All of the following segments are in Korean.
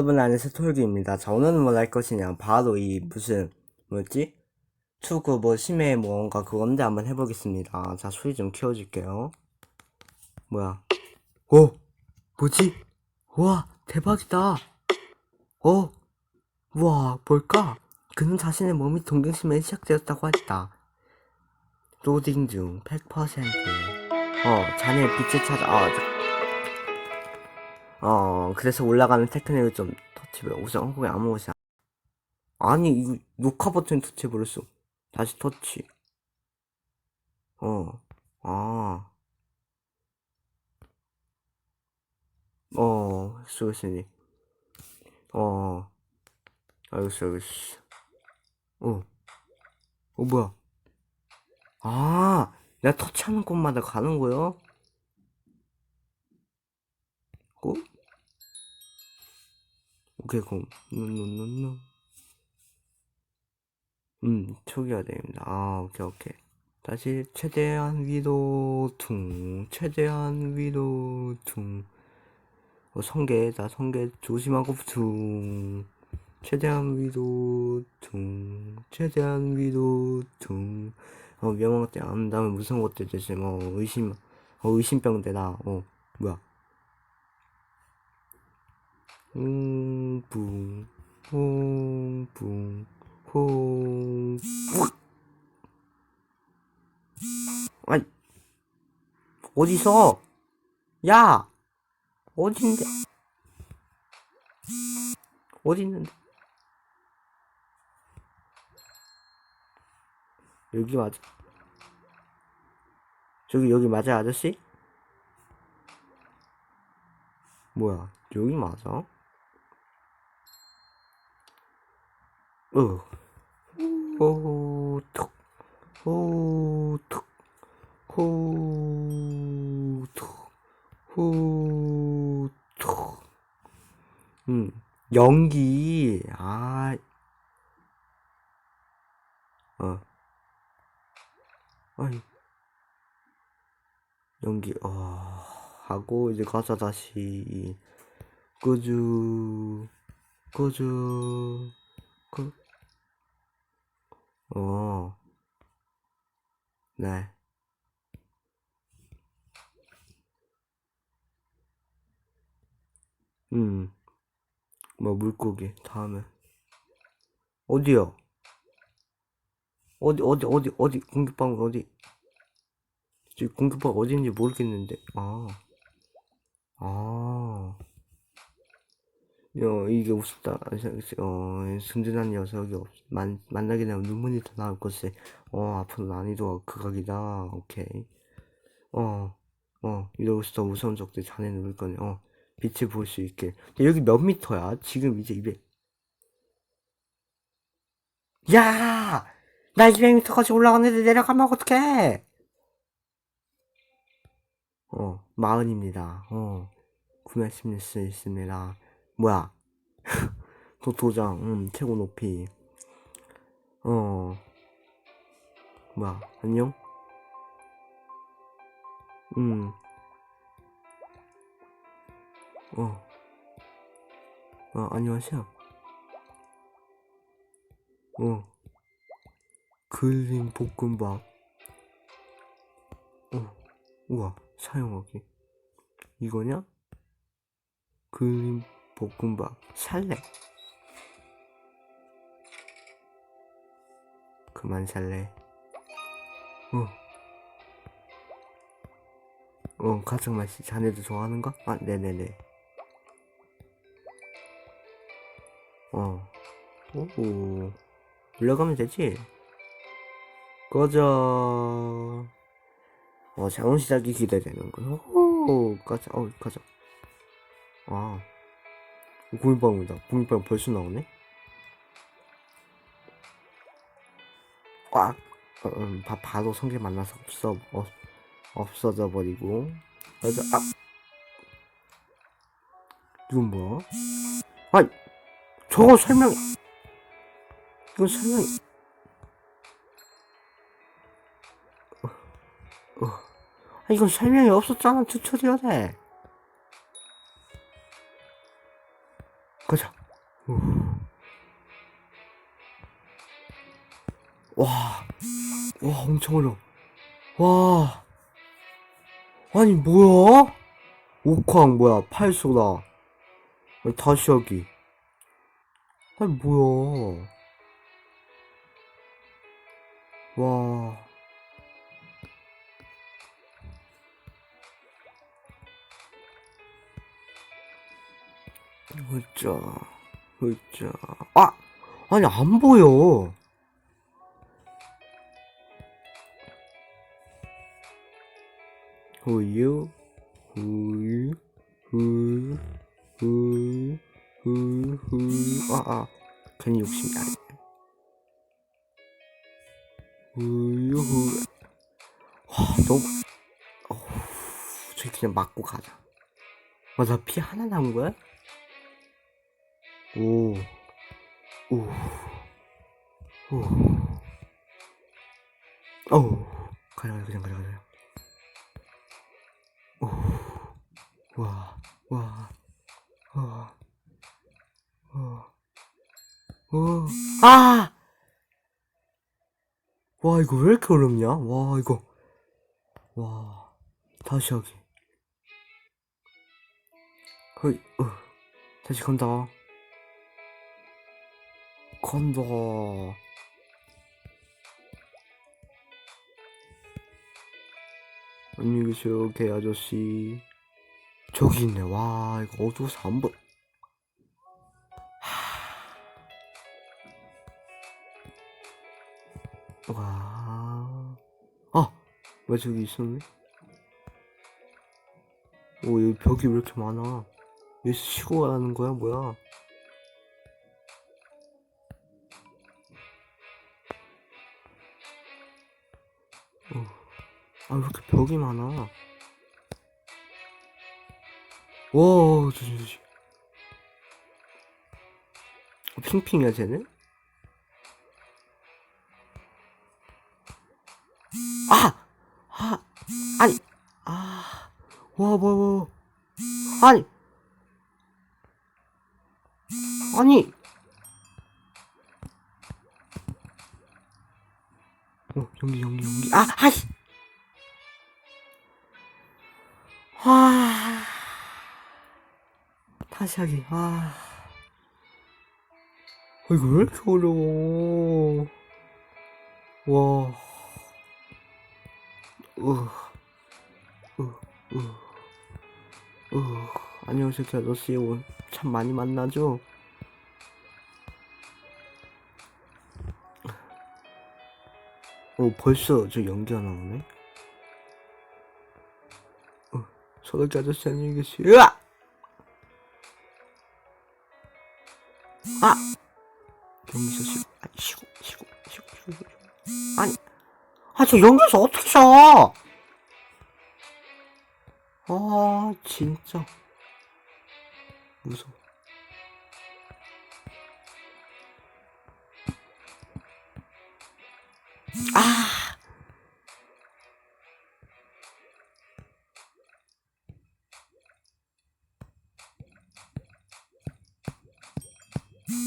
네, 여러분, 안녕하세요. 톨기입니다. 자, 오늘은 뭘 할 것이냐. 바로 이, 무슨, 뭐였지? 투구, 뭐, 심해, 뭔가, 그건데 한번 해보겠습니다. 자, 소리 좀 키워줄게요. 뭐야. 오! 뭐지? 우와, 대박이다. 어? 우와, 뭘까? 그는 자신의 몸이 동경심에 시작되었다고 했다. 로딩 중, 100%. 어, 자네 빛을 찾아, 아, 저- 어, 그래서 올라가는 테크닉을 좀 터치해요. 우선 한국에 아무것이 안... 아니, 이거 녹화 버튼 터치해버렸어. 다시 터치. 어, 아. 어, 수고했으니. 어, 알겠어, 알겠어. 어, 어, 뭐야. 아, 내가 터치하는 곳마다 가는 거야? 어? 그럼, 노노노노. 음, 초기화 됩니다. 아, 오케이, 오케이. 다시, 최대한 위로, 퉁, 최대한 위로, 퉁. 어, 성게, 나 성게 조심하고, 퉁. 최대한 위로, 퉁. 최대한 위로, 퉁. 어, 위험한 것들 안 다음에 무서운 것들 대신, 어, 의심, 어, 의심병대다. 어, 뭐야. 홍붕, 홍붕, 홍, 아이, 어디서? 야! 어딘데? 어디 있는데? 여기 맞아? 저기 여기 맞아 아저씨? 뭐야 여기 맞아? 어. 호툭 호툭 호툭 호툭 음 연기. 아. 어. 아이. 연기. 어. 하고 이제 가서 다시. 꾸주. 꾸주. 그 어, 네. 음, 뭐 물고기 다음에 어디요? 어디 어디 어디 어디 공격방울 어디? 공격방 어디인지 모르겠는데. 아, 아. 어, 이게 우습다. 어, 순진한 녀석이 없, 만, 만나게 되면 눈물이 더 나올 것에, 어, 앞으로 난이도가 극악이다. 오케이. 어, 어, 이러고서 더 무서운 적들 자네 누를 거네. 어, 빛을 볼 수 있게. 여기 몇 미터야? 지금 이제 200. 야! 나 200미터까지 올라갔는데 내려가면 어떡해! 어, 마흔입니다. 어, 구매하실 수 있습니다. 뭐야? 도, 도장, 음, 최고 높이. 어, 뭐야, 안녕? 음, 어, 어, 안녕하세요. 어, 그린 볶음밥. 어, 우와, 사용하기. 이거냐? 그린 볶음밥 살래? 그만 살래. 어. 어, 가정 맛이 자네도 좋아하는가? 아, 네네네. 어. 오, 올라가면 되지? 꺼져. 어, 자원 시작이 기대되는군. 오, 가자, 어, 가자. 아. 구민빵이다. 구민빵 벌써 나오네? 꽉! 어, 음, 바, 바로 성게 만나서 없어, 어, 없어져 버리고. 그래서, 아! 이건 뭐야? 아니! 저거 설명, 이건 설명, 어, 어. 아, 이건 설명이 없었잖아, 튜토리얼에. 가자. 우. 와, 와, 엄청 어려워. 와, 아니, 뭐야? 옥황, 뭐야. 아니, 다시 하기. 아니, 뭐야. 와. 으짜, 으짜. 아! 아니, 안 보여. 우유, 우유, 우유, 우유, 우유, 우유. 아, 아. 괜히 욕심이 나네. 우유, 우유. 와, 너무, 어후, 저기 그냥 맞고 가자. 와, 나 피 하나 남은 거야? 오, 오, 오, 오, 가자, 가자, 그냥 가자, 가자. 오, 와, 와, 와, 와, 와, 아! 와, 이거 왜 이렇게 어렵냐? 와, 이거, 와, 다시 하기. 허이, 어, 다시 간다. 간다. 안녕히 계세요, 개 아저씨. 저기 있네. 와, 이거 어두워서 안 보. 하... 와. 아! 왜 저기 있었네? 오, 여기 벽이 왜 이렇게 많아? 여기서 쉬고 가는 거야, 뭐야? 아, 왜 이렇게 벽이 많아? 와, 조심, 조심. 어, 핑핑이야, 쟤는? 아! 아! 아니! 아! 와, 뭐, 뭐. 아니! 아니! 어, 연기, 연기, 연기. 아, 아이! 아. 다시 하기. 아. 어, 이거 왜 이렇게 어려워. 와. 으. 으, 으. 으. 안녕하세요, 아저씨. 오늘 참 많이 만나죠? 어, 벌써 저 연기가 나오네? 어, 소독기 아저씨 안녕히 계세요. 으아! 아! 경기서 쉬고, 아, 쉬고, 쉬고, 쉬고, 쉬고, 쉬고. 아니, 아, 저 연기에서 어떻게 쉬어? 아, 진짜. 무서워. 아!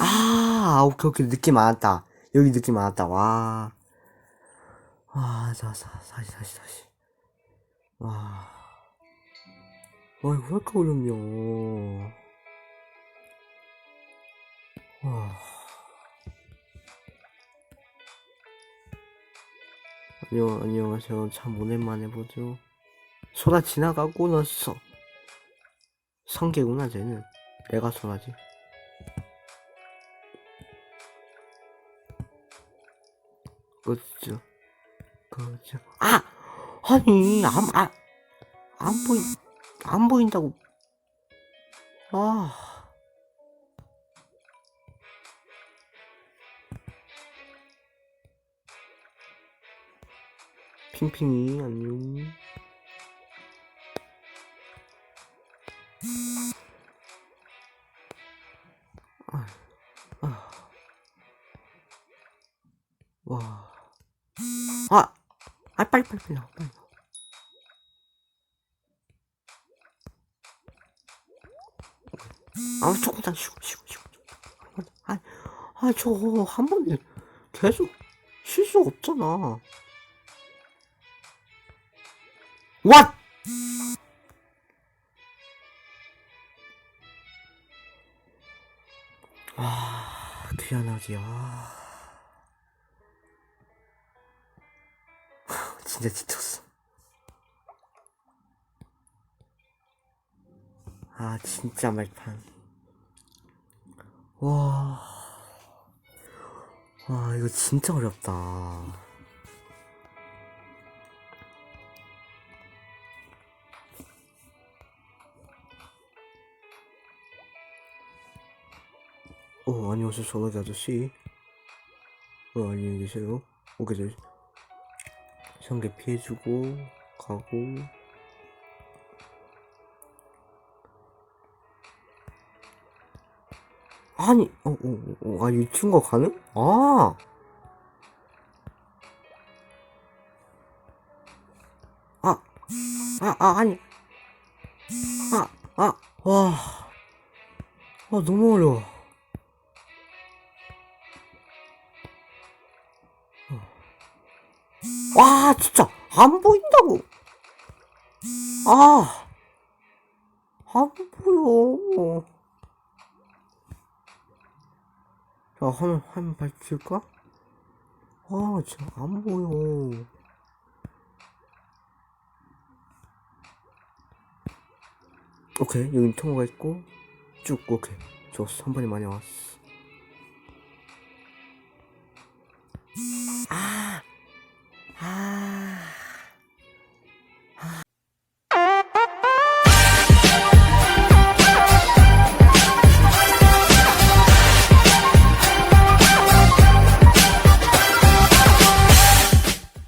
아, 오케이, 오케이. 느낌 많았다. 여기 느낌 많았다. 와. 아, 자, 자, 다시, 다시, 다시. 와. 와, 이거 왜 이렇게 어렵냐. 와. 안녕, 안녕하세요. 참 오랜만에 보죠. 소라 지나가고 나서. 성게구나, 쟤는. 내가 소라지. 그죠. 그죠. 아! 아니, 안, 아, 안 보인, 안 보인다고. 아. 핑핑이, 안녕. 아, 아. 와. 아! 아, 빨리, 빨리, 빨리, 빨리. 아, 조금 더 쉬고, 쉬고, 쉬고. 아, 저거 한 번에 계속 실수 없잖아. 왓! 아, 귀환하기, 아. 진짜 지쳤어. 아, 진짜 말판. 와. 와, 이거 진짜 어렵다. 어, 안녕하세요, 전화기 아저씨. 어, 안녕히 계세요. 오케이, 저, 상계 피해주고, 가고. 아니, 어, 어, 어, 아, 이 친구가 가능? 아! 아, 아, 아, 아니. 아, 아, 와. 아, 너무 어려워. 와, 진짜, 안 보인다고. 아, 안 보여. 자, 화면, 화면 밝힐까? 아, 지금 안 보여. 오케이, 여기 통과가 있고, 쭉, 오케이. 좋았어. 한 번에 많이 왔어.